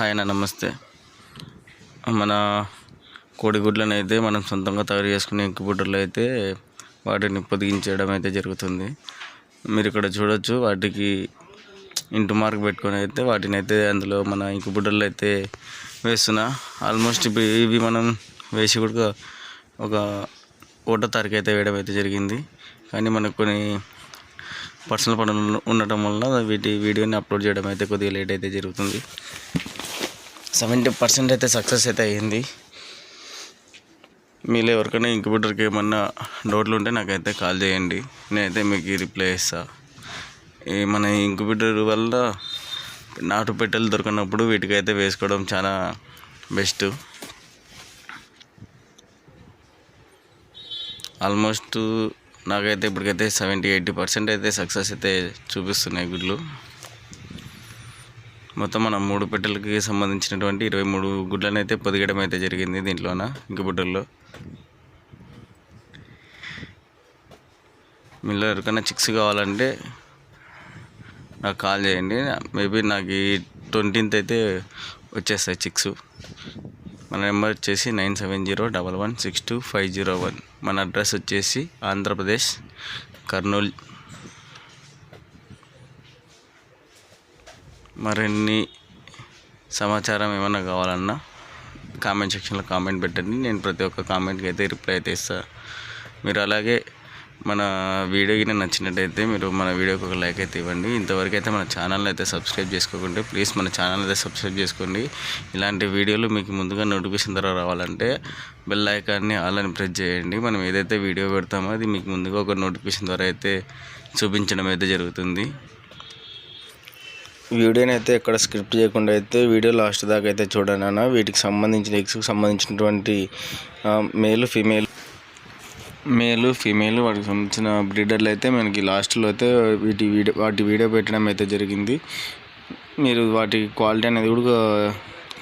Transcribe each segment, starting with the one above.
Hi అన్న నమస్తే. మన కోడిగుడ్లను అయితే మనం సొంతంగా తయారు చేసుకునే ఇంక్యుబేటర్లో అయితే వాటిని పొదిగించేయడం అయితే జరుగుతుంది. మీరు ఇక్కడ చూడొచ్చు వాటికి ఇంటి మార్క్ పెట్టుకొని అయితే వాటిని అయితే అందులో మన ఇంకిబుడ్డలు అయితే వేస్తున్నా. ఆల్మోస్ట్ ఇవి మనం వేసి కూడా ఒక ఒకటో తారీఖు అయితే వేయడం అయితే జరిగింది. కానీ మనకు కొన్ని పర్సనల్ పనులు ఉండటం వల్ల వీటి వీడియోని అప్లోడ్ చేయడం అయితే కొద్దిగా లేట్ అయితే జరుగుతుంది. సెవెంటీ పర్సెంట్ అయితే సక్సెస్ అయితే అయ్యింది. మీలో ఎవరికైనా ఇంక్యూబేటర్కి ఏమన్నా డౌట్లు ఉంటే నాకైతే కాల్ చేయండి. నేనైతే మీకు రిప్లై ఇస్తా ఈ మన ఇంక్యుబేటర్ వల్ల నాటు పెట్టెలు దొరికినప్పుడు వీటికైతే వేసుకోవడం చాలా బెస్ట్ ఆల్మోస్ట్ నాకైతే ఇప్పటికైతే సెవెంటీ ఎయిటీ పర్సెంట్ అయితే సక్సెస్ అయితే చూపిస్తున్నాయి గుడ్లు. మొత్తం మన మూడు పెట్టెలకి సంబంధించినటువంటి ఇరవై మూడు గుడ్లను అయితే పొదిగడం అయితే జరిగింది దీంట్లోన ఇంక్యుబేటర్లో మీలో ఎవరికైనా చిక్స్ కావాలంటే నాకు కాల్ చేయండి. మేబీ నాకు ఈ ట్వంటీన్త్ అయితే వచ్చేస్తాయి చిక్స్. మన నెంబర్ వచ్చేసి nine seven zero double one six two five zero one. మన అడ్రస్ వచ్చేసి ఆంధ్రప్రదేశ్ కర్నూలు. మరిన్ని సమాచారం ఏమన్నా కావాలన్నా కామెంట్ సెక్షన్లో కామెంట్ పెట్టండి. నేను ప్రతి ఒక్క కామెంట్కి అయితే రిప్లై అయితే ఇస్తాను మీరు అలాగే మన వీడియోకి నచ్చినట్టయితే మీరు మన వీడియోకి ఒక లైక్ అయితే ఇవ్వండి. ఇంతవరకు అయితే మన ఛానల్ అయితే సబ్స్క్రైబ్ చేసుకోకుంటే ప్లీజ్ మన ఛానల్ అయితే సబ్స్క్రైబ్ చేసుకోండి. ఇలాంటి వీడియోలు మీకు ముందుగా నోటిఫికేషన్ ద్వారా రావాలంటే బెల్ ఐకాన్ని ఆల్ అని ప్రెస్ చేయండి. మనం ఏదైతే వీడియో పెడతామో అది మీకు ముందుగా ఒక నోటిఫికేషన్ ద్వారా అయితే చూపించడం అయితే జరుగుతుంది. వీడియోని అయితే ఎక్కడ స్క్రిప్ట్ చేయకుండా అయితే వీడియో లాస్ట్ దాకా అయితే చూడండి అన్న. వీటికి సంబంధించిన ఎగ్స్కి సంబంధించినటువంటి మేలు ఫీమేల్ మేలు ఫీమేల్ వాటికి సంబంధించిన బ్రీడర్లు అయితే మనకి లాస్ట్లో అయితే వీటి వీడియో వాటి వీడియో పెట్టడం అయితే జరిగింది. మీరు వాటి క్వాలిటీ అనేది కూడా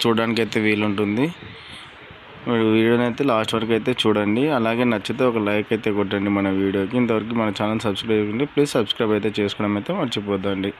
చూడడానికి అయితే వీలుంటుంది. మీరు వీడియోని అయితే లాస్ట్ వరకు అయితే చూడండి. అలాగే నచ్చితే ఒక లైక్ అయితే కొట్టండి మన వీడియోకి. ఇంతవరకు మన ఛానల్ సబ్స్క్రైబ్ చేయండి ప్లీజ్ సబ్స్క్రైబ్ అయితే చేసుకోవడం అయితే మర్చిపోద్దండి.